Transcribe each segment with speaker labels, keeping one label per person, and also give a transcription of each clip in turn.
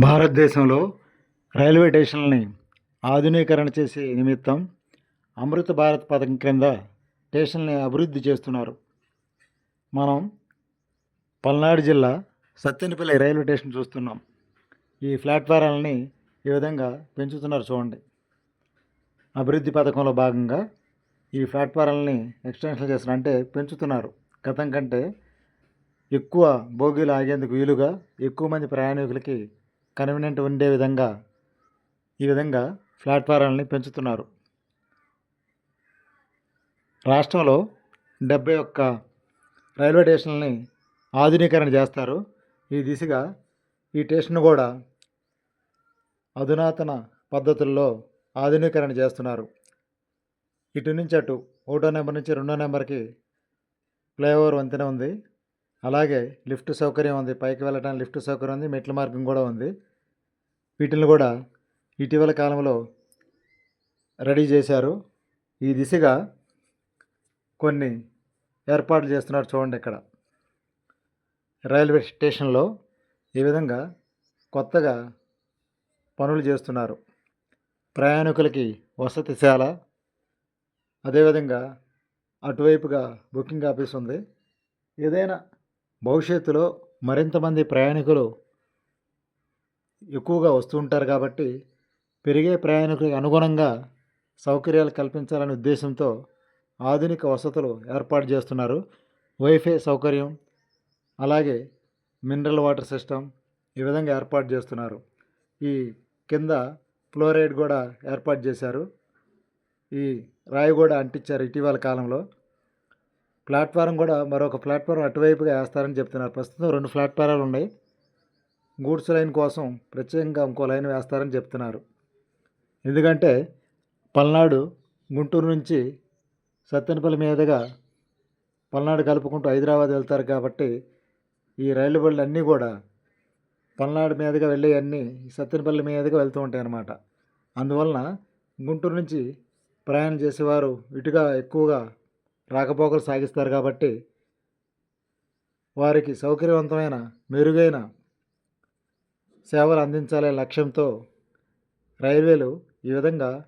Speaker 1: భారతదేశంలో రైల్వే స్టేషన్లని ఆధునీకరణ చేసే నిమిత్తం అమృత భారత్ పథకం క్రింద స్టేషన్ని అభివృద్ధి చేస్తున్నారు. మనం పల్నాడు జిల్లా సత్తెనపల్లి రైల్వే స్టేషన్ చూస్తున్నాం. ఈ ప్లాట్ఫారాలని ఈ విధంగా పెంచుతున్నారు చూడండి. అభివృద్ధి పథకంలో భాగంగా ఈ ప్లాట్ఫారాలని ఎక్స్టెన్షన్ చేస్తున్నారు. అంటే పెంచుతున్నారు. గతం కంటే ఎక్కువ బోగీలు ఆగేందుకు వీలుగా ఎక్కువ మంది ప్రయాణికులకి కన్వీనియంట్ ఉండే విధంగా ఈ విధంగా ప్లాట్ఫారాలని పెంచుతున్నారు. రాష్ట్రంలో డెబ్బై ఒక్క రైల్వే స్టేషన్లని ఆధునీకరణ చేస్తారు. ఈ దిశగా ఈ స్టేషన్ కూడా అధునాతన పద్ధతుల్లో ఆధునీకరణ చేస్తున్నారు. ఇటు నుంచి అటు ఒకటో నెంబర్ నుంచి రెండో నెంబర్కి ఫ్లైఓవర్ వంతెన ఉంది. అలాగే లిఫ్ట్ సౌకర్యం ఉంది. పైకి వెళ్ళడానికి లిఫ్ట్ సౌకర్యం ఉంది. మెట్ల మార్గం కూడా ఉంది. వీటిని కూడా ఇటీవల కాలంలో రెడీ చేశారు. ఈ దిశగా కొన్ని ఏర్పాట్లు చేస్తున్నారు చూడండి ఇక్కడ. రైల్వే స్టేషన్లో ఈ విధంగా కొత్తగా పనులు చేస్తున్నారు. ప్రయాణికులకి వసతిశాల అదేవిధంగా అటువైపుగా బుకింగ్ ఆఫీస్ ఉంది. ఏదైనా భవిష్యత్తులో మరింతమంది ప్రయాణికులు ఎక్కువగా వస్తూ ఉంటారు కాబట్టి పెరిగే ప్రయాణికులకు అనుగుణంగా సౌకర్యాలు కల్పించాలనే ఉద్దేశంతో ఆధునిక వసతులు ఏర్పాటు చేస్తున్నారు. వైఫై సౌకర్యం అలాగే మినరల్ వాటర్ సిస్టమ్ ఈ విధంగా ఏర్పాటు చేస్తున్నారు. ఈ కింద ఫ్లోరైడ్ కూడా ఏర్పాటు చేశారు. ఈ రాయి కూడా అంటించారు ఇటీవల కాలంలో. ప్లాట్ఫారం కూడా మరొక ప్లాట్ఫారం అటువైపుగా వేస్తారని చెప్తున్నారు. ప్రస్తుతం రెండు ప్లాట్ఫారాలు ఉన్నాయి. గూడ్స్ లైన్ కోసం ప్రత్యేకంగా ఇంకో లైన్ వేస్తారని చెప్తున్నారు. ఎందుకంటే పల్నాడు గుంటూరు నుంచి సత్తెనపల్లి మీదుగా పల్నాడు కలుపుకుంటూ హైదరాబాద్ వెళ్తారు కాబట్టి ఈ రైలు బళ్ళు అన్నీ కూడా పల్నాడు మీదుగా వెళ్ళే అన్నీ సత్తెనపల్లి మీదుగా వెళ్తూ ఉంటాయి అన్నమాట. అందువలన గుంటూరు నుంచి ప్రయాణం చేసేవారు ఇటుగా ఎక్కువగా రాకపోకలు సాగిస్తారు కాబట్టి వారికి సౌకర్యవంతమైన మెరుగైన సేవలు అందించాలనే లక్ష్యంతో రైల్వేలు ఈ విధంగా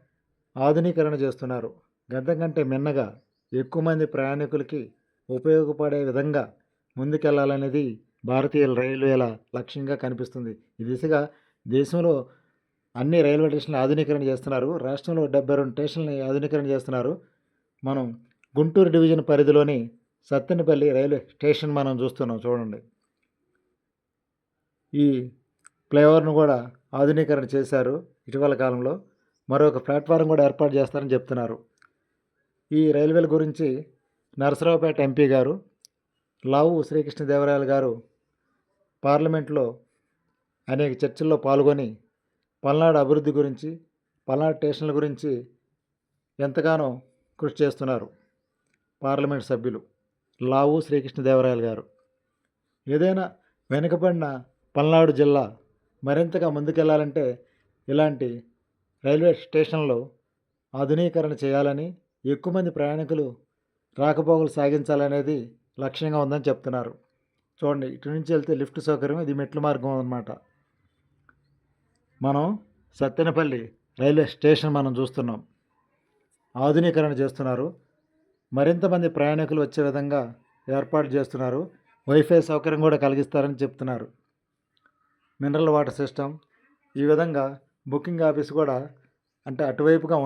Speaker 1: ఆధునీకరణ చేస్తున్నారు. గతం కంటే మిన్నగా ఎక్కువ మంది ప్రయాణికులకి ఉపయోగపడే విధంగా ముందుకెళ్ళాలనేది భారతీయ రైల్వేల లక్ష్యంగా కనిపిస్తుంది. ఈ దిశగా దేశంలో అన్ని రైల్వే స్టేషన్లు ఆధునీకరణ చేస్తున్నారు. రాష్ట్రంలో డెబ్బై రెండు స్టేషన్లని ఆధునీకరణ చేస్తున్నారు. మనం గుంటూరు డివిజన్ పరిధిలోని సత్తెనపల్లి రైల్వే స్టేషన్ మనం చూస్తున్నాం చూడండి. ఈ ఫ్లైఓవర్ను కూడా ఆధునీకరణ చేశారు ఇటీవల కాలంలో. మరొక ప్లాట్ఫారం కూడా ఏర్పాటు చేస్తారని చెప్తున్నారు. ఈ రైల్వేల గురించి నరసరావుపేట ఎంపీ గారు లావు శ్రీకృష్ణదేవరాయలు గారు పార్లమెంట్లో అనేక చర్చల్లో పాల్గొని పల్నాడు అభివృద్ధి గురించి పల్నాడు స్టేషన్ల గురించి ఎంతగానో కృషి చేస్తున్నారు. పార్లమెంట్ సభ్యులు లావు శ్రీకృష్ణదేవరాయలు గారు. ఏదైనా వెనుకబడిన పల్నాడు జిల్లా మరింతగా ముందుకెళ్ళాలంటే ఇలాంటి రైల్వే స్టేషన్లో ఆధునీకరణ చేయాలని ఎక్కువ మంది ప్రయాణికులు రాకపోకలు సాగించాలనేది లక్ష్యంగా ఉందని చెప్తున్నారు. చూడండి ఇటు నుంచి వెళ్తే లిఫ్ట్ సౌకర్యం ఇది మెట్ల మార్గం అన్నమాట. మనం సత్తెనపల్లి రైల్వే స్టేషన్ మనం చూస్తున్నాం. ఆధునీకరణ చేస్తున్నారు. మరింతమంది ప్రయాణికులు వచ్చే విధంగా ఏర్పాటు చేస్తున్నారు. వైఫై సౌకర్యం కూడా కలిగిస్తారని చెప్తున్నారు. మినరల్ వాటర్ సిస్టమ్ ఈ విధంగా బుకింగ్ ఆఫీస్ కూడా అంటే అటువైపుగా